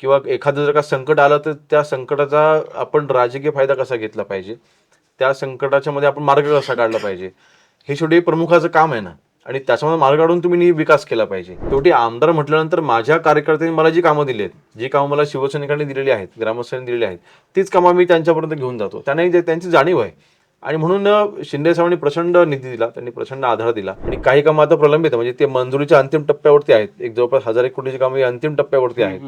किंवा एखादं जर का संकट आलं तर त्या संकटाचा आपण राजकीय फायदा कसा घेतला पाहिजे? त्या संकटाच्या मध्ये आपण मार्ग कसा काढला पाहिजे? हे शेवटी प्रमुखाचं काम आहे ना. आणि त्याच्यामध्ये मार्ग काढून तुम्ही विकास केला पाहिजे. शेवटी आमदार म्हटल्यानंतर माझ्या कार्यकर्त्यांनी मला जी कामं दिली आहेत जी कामं मला शिवसैनिकांनी दिलेली आहेत ग्रामस्थांनी दिलेली आहेत तीच कामं मी त्यांच्यापर्यंत घेऊन जातो. त्यांनाही जे- त्यांची जाणीव आहे. आणि म्हणून शिंदे साहेबांनी प्रचंड निधी दिला त्यांनी प्रचंड आधार दिला. आणि काही कामं आता प्रलंबित आहे म्हणजे ते मंजुरीच्या अंतिम टप्प्यावरती आहेत. एक जवळपास हजार एक कोटीची कामं अंतिम टप्प्यावरती आहेत.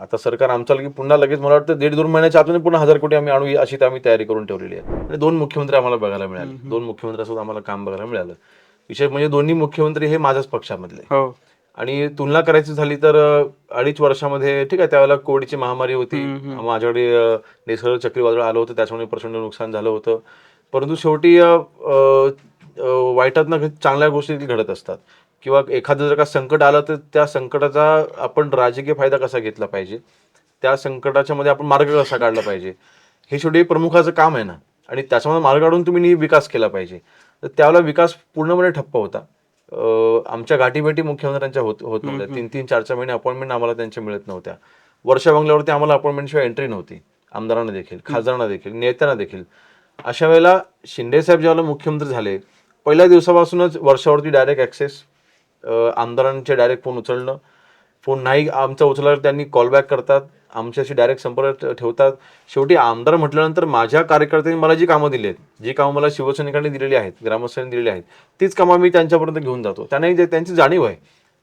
आता सरकार आमचं आलं की पुन्हा लगेच मला वाटतं दीड दोन महिन्याच्या आतून पुन्हा हजार कोटी आम्ही आणू अशी आम्ही तयारी करून ठेवलेली आहे. आणि दोन मुख्यमंत्री आम्हाला बघायला मिळाले. दोन मुख्यमंत्र्यांसोबत आम्हाला काम बघायला मिळालं. विशेष म्हणजे दोन्ही मुख्यमंत्री हे माझ्याच पक्षामधले. हो. आणि तुलना करायची झाली तर अडीच वर्षामध्ये ठीक आहे त्यावेळेला कोविडची महामारी होती. माझ्याकडे निसर्ग चक्रीवादळ आलं होतं. त्याच्यामुळे प्रचंड नुकसान झालं होतं. परंतु शेवटी अं, वाईटातनं चांगल्या गोष्टी घडत असतात. किंवा एखादं जर का संकट आलं तर त्या संकटाचा आपण राजकीय फायदा कसा घेतला पाहिजे? त्या संकटाच्या मध्ये आपण मार्ग कसा काढला पाहिजे? हे शेवटी प्रमुखाचं काम आहे ना. आणि त्याच्यामध्ये मार्ग काढून तुम्ही नी विकास केला पाहिजे. तर त्यावेळेला विकास पूर्णपणे ठप्प होता. आमच्या गाठीभेटी मुख्यमंत्र्यांच्या होत होत नव्हत्या. तीन तीन चार चार महिने अपॉइंटमेंट आम्हाला त्यांच्या मिळत नव्हत्या. वर्षा बंगल्यावरती आम्हाला अपॉइंटमेंट शिवाय एंट्री नव्हती. आमदारांना देखील खासदारांना देखील नेत्यांना देखील. अशा वेळेला शिंदेसाहेब ज्यावेळेला मुख्यमंत्री झाले पहिल्या दिवसापासूनच वर्षावरती डायरेक्ट ॲक्सेस आमदारांचे डायरेक्ट फोन उचलणं फोन नाही आमचा उचलल्यावर त्यांनी कॉलबॅक करतात आमच्याशी डायरेक्ट संपर्क ठेवतात. शेवटी आमदार म्हटल्यानंतर माझ्या कार्यकर्त्यांनी मला जी कामं दिली आहेत जी कामं मला शिवसैनिकांनी दिलेली आहेत ग्रामस्थांनी दिलेली आहेत तीच कामं मी त्यांच्यापर्यंत घेऊन जातो. त्यांनाही जे- त्यांची जाणीव आहे.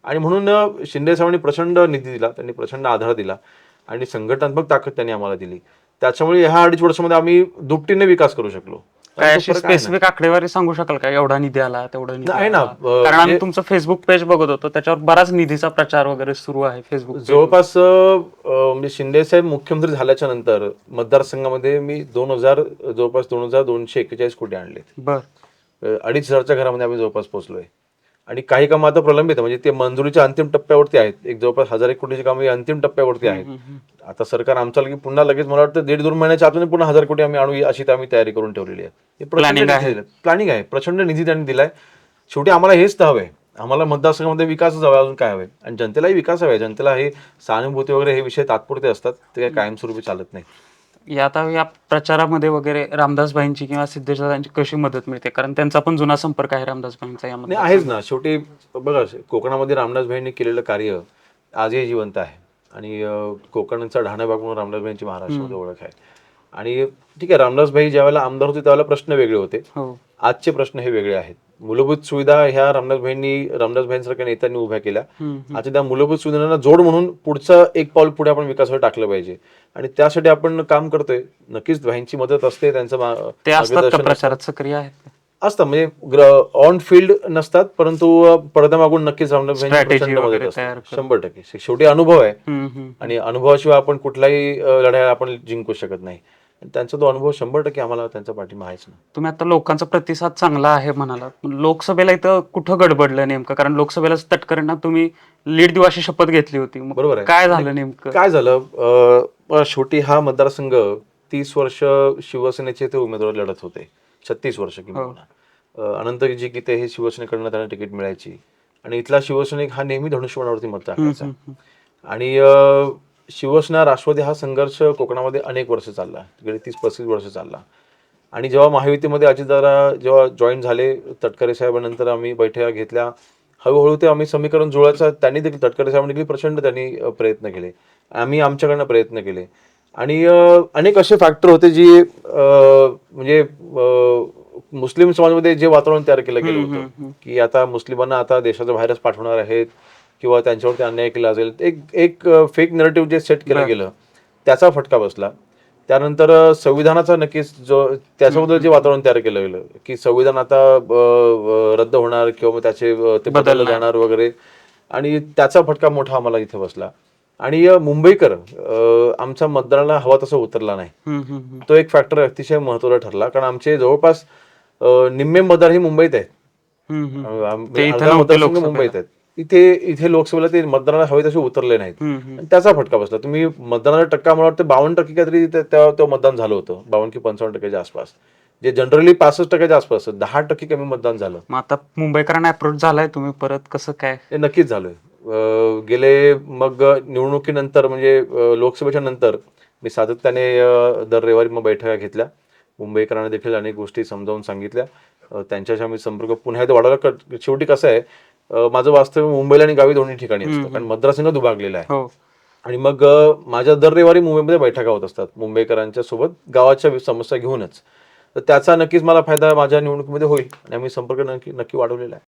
आणि म्हणून शिंदेसाहेबांनी प्रचंड निधी दिला त्यांनी प्रचंड आधार दिला आणि संघटनात्मक ताकद त्यांनी आम्हाला दिली. त्याच्यामुळे ह्या अडीच वर्षामध्ये आम्ही दुपटीने विकास करू शकलो. काय अशी. स्पेसिफिक आकडेवारी सांगू शकाल का? एवढा निधी आला तेवढा निधी आहे ना, कारण आम्ही म्हणजे- तुमचं फेसबुक पेज बघत होतो त्याच्यावर बराच निधीचा प्रचार वगैरे सुरू आहे फेसबुक जवळपास म्हणजे शिंदे साहेब मुख्यमंत्री झाल्याच्यानंतर मतदारसंघामध्ये मी दोन हजार जवळपास दोन हजार दोनशे एक्केचाळीस कोटी आणले बर. अडीच हजारच्या घरामध्ये आम्ही जवळपास पोहोचलोय. आणि काही कामं आता प्रलंबित आहे म्हणजे ते मंजुरीच्या अंतिम टप्प्यावरती आहेत. एक जवळपास हजार एक कोटीची कामं ही अंतिम टप्प्यावरती आहेत. आता सरकार आमचं की पुन्हा लगेच मला वाटतं दीड दोन महिन्याच्या आतून पुन्हा हजार कोटी आम्ही आणू अशी आम्ही तयारी करून ठेवलेली आहे. प्लॅनिंग आहे. प्रचंड निधी त्यांनी दिलाय. शेवटी आम्हाला हेच तर हवंय आम्हाला मतदारसंघामध्ये विकासच हवा अजून काय हवे आणि जनतेलाही विकास हवाय जनतेला हे सहानुभूती वगैरे हे विषय तात्पुरते असतात. ते काही कायमस्वरूपी चालत नाही. या आता या प्रचारामध्ये वगैरे रामदास भाईंची किंवा सिद्धेश्वरांची कशी मदत मिळते? कारण त्यांचा पण जुना संपर्क आहे रामदास भाईंचा यामध्ये नाही आहेच ना. शेवटी बघा कोकणामध्ये रामदास भाईंनी केलेलं कार्य आजही जिवंत आहे. आणि अं, कोकणचा ढाणा भाग म्हणून रामदास भाईंची महाराष्ट्रामध्ये ओळख आहे. आणि ठीक आहे रामदास भाई ज्यावेळेला आमदार होते त्यावेळेला प्रश्न वेगळे होते. हो. आजचे प्रश्न हे वेगळे आहेत. मूलभूत सुविधा ह्या रामदास भाईंनी रामदास भाईंसारख्या नेत्यांनी उभ्या केल्या. आता त्या मूलभूत सुविधांना जोड म्हणून पुढचं एक पाऊल पुढे आपण विकासावर टाकलं पाहिजे. आणि त्यासाठी आपण काम करतोय. नक्कीच भाईंची मदत असते त्यांचं प्रचारात सक्रिय आहेत? असतं म्हणजे ऑन फील्ड नसतात परंतु अ, पडद्यामागून नक्कीच. शंभर टक्के. शेवटी अनुभव आहे. आणि अनुभवाशिवाय आपण कुठलाही लढाई आपण जिंकू शकत नाही. आणि त्यांचा तो अनुभव शंभर टक्के आम्हाला त्यांचा पाठिंबा आहेच ना. तुम्ही आता लोकांचा प्रतिसाद चांगला आहे म्हणाला लोकसभेला इथं कुठं गडबडलं नेमकं? कारण लोकसभेला तटकरेंना तुम्ही लीड देऊ अशी शपथ घेतली होती. मग बरोबर आहे. काय झालं नेमकं? काय झालं? अ, अ, शेवटी हा मतदारसंघ तीस वर्ष शिवसेनेचे ते उमेदवार लढत होते. छत्तीस वर्ष हो. किंवा अनंतजी गीते हे शिवसेनेकडनं त्यांना तिकीट मिळायची. आणि इथला शिवसैनिक हा नेहमी धनुष्यबाणावरती मत टाकायचा आणि अ, शिवसेना राष्ट्रवादी हा संघर्ष कोकणामध्ये अनेक वर्ष चालला गेली तीस पस्तीस वर्ष चालला आणि जेव्हा महायुतीमध्ये अजितदादा जेव्हा जॉईन झाले तटकरे साहेबांनंतर आम्ही बैठका घेतल्या. हळूहळू ते आम्ही समीकरण जुळायचं त्यांनी देखील तटकरे साहेबांनी देखील प्रचंड त्यांनी प्रयत्न केले. आम्ही आमच्याकडनं प्रयत्न केले. आणि अनेक असे फॅक्टर होते जी म्हणजे मुस्लिम समाजामध्ये जे वातावरण तयार केलं गेलं होतं की आता मुस्लिमांना आता देशाच्या बाहेरच पाठवणार आहेत. किंवा त्यांच्यावरती अन्याय केला जाईल एक एक फेक नरेटिव्ह जे सेट केलं गेलं त्याचा फटका बसला. त्यानंतर संविधानाचा नक्कीच जो त्याच्याबद्दल जे वातावरण तयार केलं गेलं की संविधान आता रद्द होणार किंवा त्याचे ते बदललं जाणार वगैरे. आणि त्याचा फटका मोठा आम्हाला इथे बसला. आणि मुंबईकर आमच्या मतदाराला हवा तसा उतरला नाही. तो एक फॅक्टर अतिशय महत्त्वाचा ठरला. कारण आमचे जवळपास निम्मे मतदार हे मुंबईत आहेत. मुंबईत आहेत. इथे इथे लोकसभेला ते मतदाराला हवे तसे उतरले नाहीत. आणि त्याचा फटका बसला. तुम्ही मतदानाचा टक्का मला वाटतं बावन्न टक्के काहीतरी ते- तेव्हा तो मतदान झालं होतं. बावन्न की पंचावन्न टक्क्याच्या आसपास. जे जनरली पासष्ट टक्क्याच्या आसपास दहा टक्के कमी मतदान झालं. मग आता मुंबईकरांना अप्रोच झालाय तुम्ही परत कसं काय? हे नक्कीच झालंय. गेले मग निवडणुकीनंतर म्हणजे लोकसभेच्या नंतर मी सातत्याने दर रविवारी मग बैठका घेतल्या. मुंबईकरांना देखील अनेक गोष्टी समजावून सांगितल्या. त्यांच्याशी आम्ही संपर्क पुन्हा एकदा वाढवला शेवटी कसं आहे माझं वास्तव्य मुंबईला आणि गावी दोन्ही ठिकाणी असतं. कारण मतदारसंघ दुभागलेला आहे. हो. आणि मग माझ्या दर रविवारी मुंबईमध्ये बैठका होत असतात. मुंबईकरांच्या सोबत गावाच्या समस्या घेऊनच. तर त्याचा नक्कीच मला फायदा माझ्या निवडणुकीमध्ये होईल आणि आम्ही संपर्क नक्की नक्की वाढवलेला आहे.